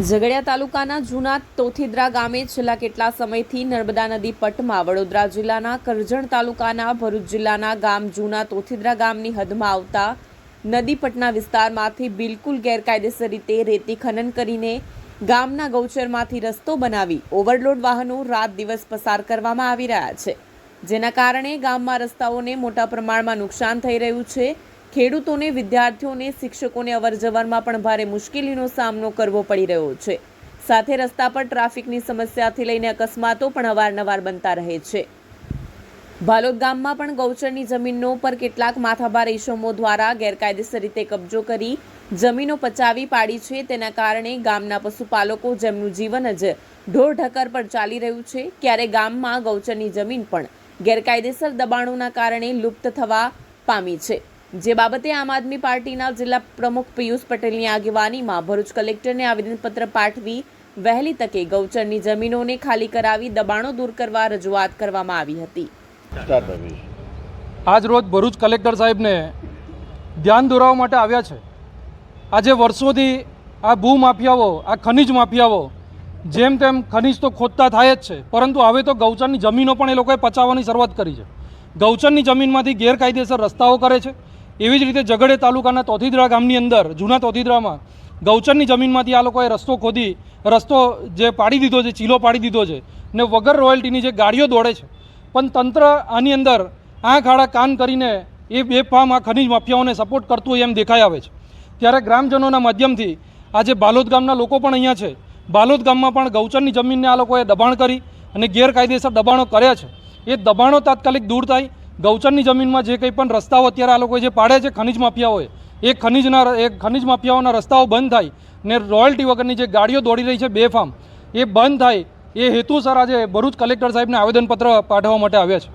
ઝઘડિયા તાલુકાના જૂના તોથીદ્રા ગામે છેલ્લા કેટલા સમયથી નર્મદા નદી પટમાં વડોદરા જિલ્લાના કરજણ તાલુકાના ભરૂચ જિલ્લાના ગામ જૂના તોથીદ્રા ગામની હદમાં આવતા નદી પટના વિસ્તારમાંથી બિલકુલ ગેરકાયદેસર રીતે રેતી ખનન કરીને ગામના ગૌચરમાંથી રસ્તો બનાવી ઓવરલોડ વાહનો રાત દિવસ પસાર કરવામાં આવી રહ્યા છે. જેના કારણે ગામમાં રસ્તાઓને મોટા પ્રમાણમાં નુકસાન થઈ રહ્યું છે. ખેડૂતોને, વિદ્યાર્થીઓને, શિક્ષકોને અવરજવરમાં પણ ભારે મુશ્કેલીનો સામનો કરવો પડી રહ્યો છે. સાથે રસ્તા પર ટ્રાફિકની સમસ્યાથી લઈને અકસ્માતો પણ અવારનવાર બનતા રહે છે. ભાલોદ ગામમાં પણ ગૌચરની જમીનો પર કેટલાક માથાભાર ઈશમો દ્વારા ગેરકાયદેસર રીતે કબજો કરી જમીનો પચાવી પાડી છે. તેના કારણે ગામના પશુપાલકો જેમનું જીવન જ ઢોર ઢકર પર ચાલી રહ્યું છે. ક્યારે ગામમાં ગૌચરની જમીન પણ ગેરકાયદેસર દબાણોના કારણે લુપ્ત થવા પામી છે. જે બાબતે આમ આદમી પાર્ટીના જિલ્લા પ્રમુખ પિયુષ પટેલની આગેવાનીમાં ભરૂચ કલેક્ટરને આવેદનપત્ર પાઠવી વહેલી તકે ગૌચરની જમીનોને ખાલી કરાવી દબાણો દૂર કરવા રજૂઆત કરવામાં આવી હતી. આજ રોજ ભરૂચ કલેક્ટર સાહેબને ધ્યાન દોરાવવા માટે આવ્યા છે. આજે વર્ષોથી આ ભૂમાફિયાઓ આ ખનિજ માફિયાઓ જેમ તેમ ખનિજ તો ખોદતા થાય જ છે, પરંતુ હવે તો ગૌચરની જમીનો પણ એ લોકોએ પચાવવાની શરૂઆત કરી છે. ગૌચરની જમીનમાંથી ગેરકાયદેસર રસ્તાઓ કરે છે. એવી જ રીતે ઝઘડે તાલુકાના તોથીદરા ગામની અંદર, જૂના તોથીદરામાં, ગૌચરની જમીનમાંથી આ લોકોએ રસ્તો ખોદી, રસ્તો જે પાડી દીધો છે, ચીલો પાડી દીધો છે, ને વગર રોયલ્ટીની જે ગાડીઓ દોડે છે. પણ તંત્ર આની અંદર આંખ, આડા, કાન કરીને એ બે ફામ આ ખનિજ માફિયાઓને સપોર્ટ કરતું હોય એમ દેખાઈ આવે છે. ત્યારે ગ્રામજનોના માધ્યમથી આજે બાલોદ ગામના લોકો પણ અહીંયા છે. બાલોદ ગામમાં પણ ગૌચરની જમીનને આ લોકોએ દબાણ કરી અને ગેરકાયદેસર દબાણો કર્યા છે. એ દબાણો તાત્કાલિક દૂર થાય ગૌચરની જમીનમાં જે કંઈ પણ રસ્તાઓ અત્યારે આ લોકો જે પાડે છે ખનિજ માફિયાઓએ, એ ખનિજના એ ખનિજ માફિયાઓના રસ્તાઓ બંધ થાય ને રોયલ્ટી વગરની જે ગાડીઓ દોડી રહી છે બેફામ એ બંધ થાય, એ હેતુસર આજે ભરૂચ કલેક્ટર સાહેબને આવેદનપત્ર પાઠવવા માટે આવ્યા છે.